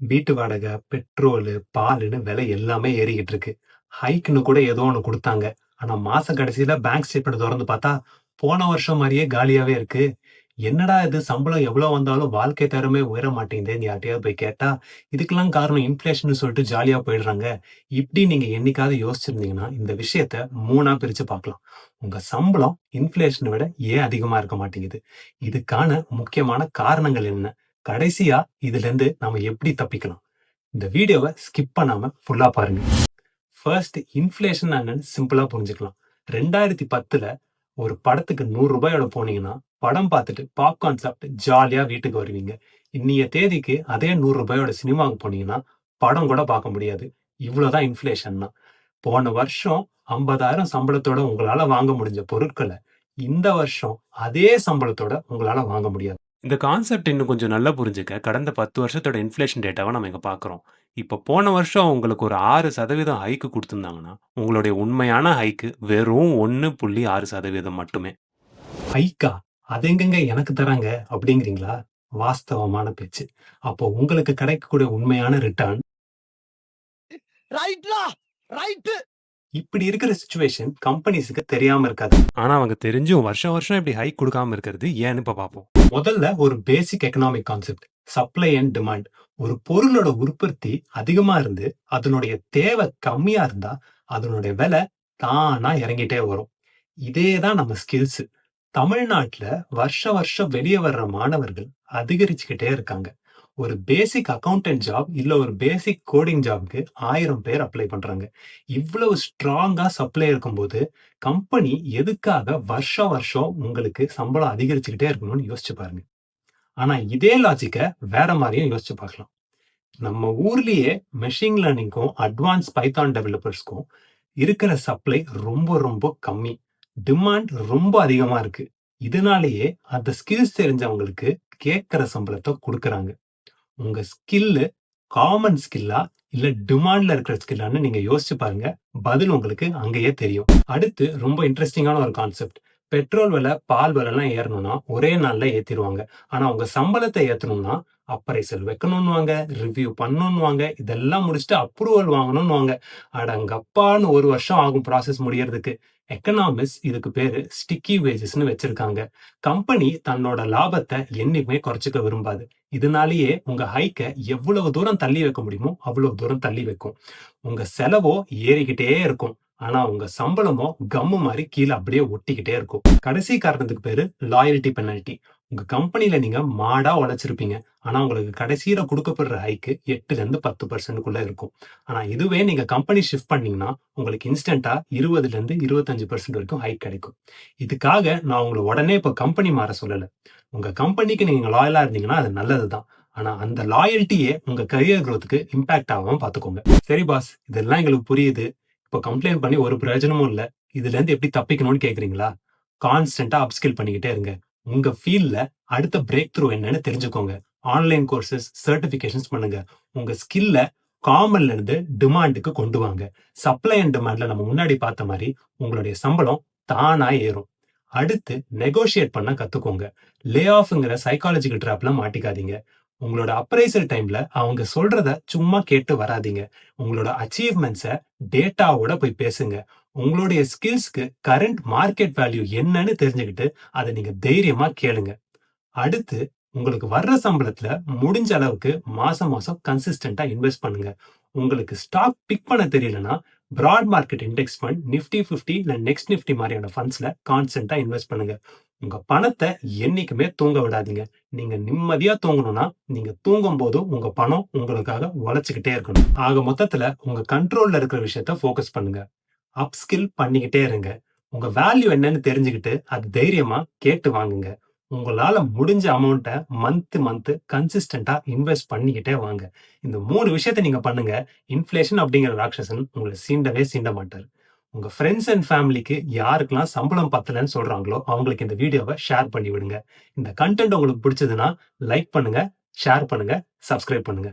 வீட்டு வாடகை, பெட்ரோலு, பாலுன்னு விலை எல்லாமே ஏறிக்கிட்டு இருக்கு. ஹைக்ன்னு கூட ஏதோ ஒண்ணு குடுத்தாங்க. ஆனா மாச கடைசியில பேங்க் ஸ்டேட்மெண்ட் தொறந்து பார்த்தா, போன வருஷம் மாதிரியே காலியாவே இருக்கு. என்னடா இது சம்பளம் எவ்வளோ வந்தாலும் வாழ்க்கை தரமே உயர மாட்டேங்குதேன்னு யார்ட்டயாவது போய் கேட்டா, இதுக்கெல்லாம் காரணம் இன்ஃப்ளேஷன்னு சொல்லிட்டு ஜாலியா போயிடுறாங்க. இப்படி நீங்க என்னைக்காவது யோசிச்சிருந்தீங்கன்னா, இந்த விஷயத்த 3ஆ பிரிச்சு பார்க்கலாம். உங்க சம்பளம் இன்ஃப்ளேஷன விட ஏன் அதிகமா இருக்க மாட்டேங்குது? இதுக்கான முக்கியமான காரணங்கள் என்ன? கடைசியா இதுல இருந்து நாம எப்படி தப்பிக்கலாம்? இந்த வீடியோவ ஸ்கிப் பண்ணாம ஃபுல்லா பாருங்க. ஃபர்ஸ்ட் இன்ஃப்ளேஷன் என்னன்னு சிம்பிளா புரிஞ்சுக்கலாம். 2010ல ஒரு படத்துக்கு நூறு ரூபாயோட போனீங்கன்னா, படம் பார்த்துட்டு பாப்கார்ன் சாப்பிட்டு ஜாலியா வீட்டுக்கு வருவீங்க. இன்னைய தேதிக்கு அதே நூறு ரூபாயோட சினிமாவுக்கு போனீங்கன்னா, படம் கூட பார்க்க முடியாது. இவ்வளவுதான் இன்ஃப்ளேஷன்னா. போன வருஷம் 50,000 சம்பளத்தோட உங்களால வாங்க முடிஞ்ச பொருட்களை இந்த வருஷம் அதே சம்பளத்தோட உங்களால வாங்க முடியாது. இந்த கான்செப்ட் இன்னும் கொஞ்சம் நல்லா புரிஞ்சுக்க, கடந்த 10 வருஷத்தோட இன்ஃப்ளேஷன் டேட்டாவ நம்ம இங்க பார்க்குறோம். இப்போ போன வருஷம் உங்களுக்கு ஒரு 6% ஹைக் குடுத்திருந்தாங்கன்னா, உங்களுடைய உண்மையான ஹைக் வெறும் 1.6% மட்டுமே. ஹைக்கா? அது எங்கங்க எனக்கு தராங்க அப்படிங்கிறீங்களா? வாஸ்தவமான பேச்சு. அப்போ உங்களுக்கு கிடைக்கக்கூடிய உண்மையான ரிட்டர்ன் ரைட்லா ரைட்டு இப்படி இருக்கிற சிச்சுவேஷன் கம்பெனிஸ்க்கு தெரியாம இருக்காது. ஆனா அவங்க தெரிஞ்சும் வருஷம் வருஷம் இப்படி ஹைக் குடுக்காம இருக்கிறது ஏன்னு இப்ப பார்ப்போம். முதல்ல ஒரு basic economic concept supply and demand. ஒரு பொருளோட உற்பத்தி அதிகமா இருந்து அதனுடைய தேவை கம்மியா இருந்தா அதனுடைய விலை தானா இறங்கிட்டே வரும். இதே தான் நம்ம ஸ்கில்ஸ். தமிழ்நாட்டுல வருஷ வருஷம் வெளிய வர்ற மாணவர்கள் அதிகரிச்சுக்கிட்டே இருக்காங்க. ஒரு பேசிக் அக்கௌண்டன்ட் ஜாப் இல்ல ஒரு பேசிக் கோடிங் ஜாப்க்கு ஆயிரம் பேர் அப்ளை பண்றாங்க. இவ்வளவு ஸ்ட்ராங்கா சப்ளை இருக்கும்போது, கம்பெனி எதுக்காக வருஷம் வருஷம் உங்களுக்கு சம்பளம் அதிகரிச்சுக்கிட்டே இருக்கணும்னு யோசிச்சு பாருங்க. ஆனா இதே லாஜிக்க வேற மாதிரியும் யோசிச்சு பார்க்கலாம். நம்ம ஊர்லயே மெஷின் லேர்னிங்க்கும், அட்வான்ஸ் பைத்தான் டெவலப்பர்ஸ்க்கும் இருக்கிற சப்ளை ரொம்ப ரொம்ப கம்மி. டிமாண்ட் ரொம்ப அதிகமா இருக்கு. இதனாலேயே அந்த ஸ்கில்ஸ் தெரிஞ்சவங்களுக்கு கேட்கிற சம்பளத்தை கொடுக்குறாங்க உங்க ஸ்கில்லு காமன் ஸ்கில்லா இல்ல டிமாண்ட்ல இருக்கிற ஸ்கில்லான்னு நீங்க யோசிச்சு பாருங்க. பதில் உங்களுக்கு அங்கேயே தெரியும். அடுத்து ரொம்ப இன்ட்ரெஸ்டிங்கான ஒரு கான்செப்ட். பெட்ரோல் விலை, பால் விலைலாம் ஏறணும்னா ஒரே நாள்ல ஏற்றிடுவாங்க ஆனால் அவங்க சம்பளத்தை ஏற்றணும்னா அப்ரைசல் வைக்கணும்னுவாங்க, ரிவ்யூ பண்ணணும்னுவாங்க, இதெல்லாம் முடிச்சுட்டு அப்ரூவல் வாங்கணும்னுவாங்க. அடங்கப்பான்னு ஒரு வருஷம் ஆகும் ப்ராசஸ் முடியறதுக்கு. எக்கனாமிக்ஸ் இதுக்கு பேரு ஸ்டிக்கி வேஜஸ்னு வச்சிருக்காங்க. கம்பெனி தன்னோட லாபத்தை என்னைக்குமே குறைச்சிக்க விரும்பாது. இதனாலேயே உங்க ஹைக்கை எவ்வளவு தூரம் தள்ளி வைக்க முடியுமோ அவ்வளவு தூரம் தள்ளி வைக்கும். உங்க செலவோ ஏறிக்கிட்டே இருக்கும். ஆனா உங்க சம்பளமோ கம்மு மாதிரி கீழே அப்படியே ஒட்டிக்கிட்டே இருக்கும். கடைசி காரணத்துக்கு பேரு லாயல்ட்டி பெனல்டி. உங்க கம்பெனில நீங்க மாடா உழைச்சிருப்பீங்க. ஆனா உங்களுக்கு கடைசியில கொடுக்கப்படுற ஹைக்கு எட்டுல இருந்து பத்து பர்சன்ட்குள்ள இருக்கும். ஆனா இதுவே நீங்க கம்பெனி ஷிஃப்ட் பண்ணீங்கன்னா, உங்களுக்கு இன்ஸ்டன்டா இருபதுல இருந்து இருபத்தஞ்சு பர்சன்ட் வரைக்கும் ஹைக் கிடைக்கும். இதுக்காக நான் உங்களை உடனே இப்ப கம்பெனி மாற சொல்லல. உங்க கம்பெனிக்கு நீங்க லாயலா இருந்தீங்கன்னா அது நல்லதுதான் ஆனா அந்த லாயல்ட்டியே உங்க கரியர் குரோத்துக்கு இம்பாக்ட் ஆகாம பார்த்துக்கோங்க. சரி பாஸ், இதெல்லாம் எங்களுக்கு புரியுது. இப்போ கம்ப்ளைண்ட் பண்ணி ஒரு பிரயோஜனமும் இல்ல. இதுலேருந்து எப்படி தப்பிக்கணும்னு கேட்குறீங்களா? கான்ஸ்டண்ட்டாக அப்ஸ்கில் பண்ணிக்கிட்டே இருங்க. உங்க ஃபீல்ட்ல அடுத்த பிரேக் த்ரூ என்னன்னு தெரிஞ்சுக்கோங்க. ஆன்லைன் கோர்சஸ், சர்டிஃபிகேஷன்ஸ் பண்ணுங்க. உங்க ஸ்கில்ல காமன்ல இருந்து டிமாண்டுக்கு கொண்டு வாங்க. சப்ளை அண்ட் டிமாண்ட்ல நம்ம முன்னாடி பார்த்த மாதிரி உங்களுடைய சம்பளம் தானா ஏறும். அடுத்து நெகோஷியேட் பண்ண கத்துக்கோங்க. லே ஆஃப்ங்கிற சைக்காலஜிக்கல் ட்ராப்ல மாட்டிக்காதீங்க. உங்களோட அப்ரைசல் டைம்ல அவங்க சொல்றத சும்மா கேட்டு வராதீங்க. உங்களோட அச்சீவ்மெண்ட்ஸ டேட்டாவோட போய் பேசுங்க. உங்களுடைய ஸ்கில்ஸ்க்கு கரண்ட் மார்க்கெட் வேல்யூ என்னன்னு தெரிஞ்சுக்கிட்டு அத நீங்க தைரியமா கேளுங்க. அடுத்து உங்களுக்கு வர்ற சம்பளத்துல முடிஞ்ச அளவுக்கு மாசம் மாசம் கன்சிஸ்டண்டா இன்வெஸ்ட் பண்ணுங்க. உங்களுக்கு ஸ்டாக் பிக் பண்ண தெரியலனா, broad market index fund, nifty fifty இல்லை நெக்ஸ்ட் நிஃப்டி மாதிரியான ஃபண்ட்ஸில் கான்ஸ்டண்ட்டாக இன்வெஸ்ட் பண்ணுங்க. உங்கள் பணத்தை என்றைக்குமே தூங்க விடாதீங்க. நீங்கள் நிம்மதியாக தூங்கணும்னா, தூங்கும் போதும் உங்கள் பணம் உங்களுக்காக உழைச்சிக்கிட்டே இருக்கணும். ஆக மொத்தத்தில் உங்கள் கண்ட்ரோலில் இருக்கிற விஷயத்த ஃபோக்கஸ் பண்ணுங்க. அப்ஸ்கில் பண்ணிக்கிட்டே இருங்க. உங்கள் வேல்யூ என்னன்னு தெரிஞ்சுக்கிட்டு அது தைரியமாக கேட்டு வாங்குங்க. உங்களால முடிஞ்ச அமௌண்ட்டை மந்த் மந்த் கன்சிஸ்டண்ட்டாக இன்வெஸ்ட் பண்ணிக்கிட்டே வாங்க. இந்த மூணு விஷயத்த நீங்க பண்ணுங்க. இன்ஃப்ளேஷன் அப்படிங்கிற ராட்சசன் உங்களை சீண்டவே சீண்ட மாட்டார் உங்க ஃப்ரெண்ட்ஸ் அண்ட் ஃபேமிலிக்கு யாருக்கெல்லாம் சம்பளம் பத்தலன்னு சொல்றாங்களோ, அவங்களுக்கு இந்த வீடியோவை ஷேர் பண்ணி விடுங்க. இந்த கன்டென்ட் உங்களுக்கு பிடிச்சதுன்னா லைக் பண்ணுங்க, ஷேர் பண்ணுங்க, சப்ஸ்கிரைப் பண்ணுங்க.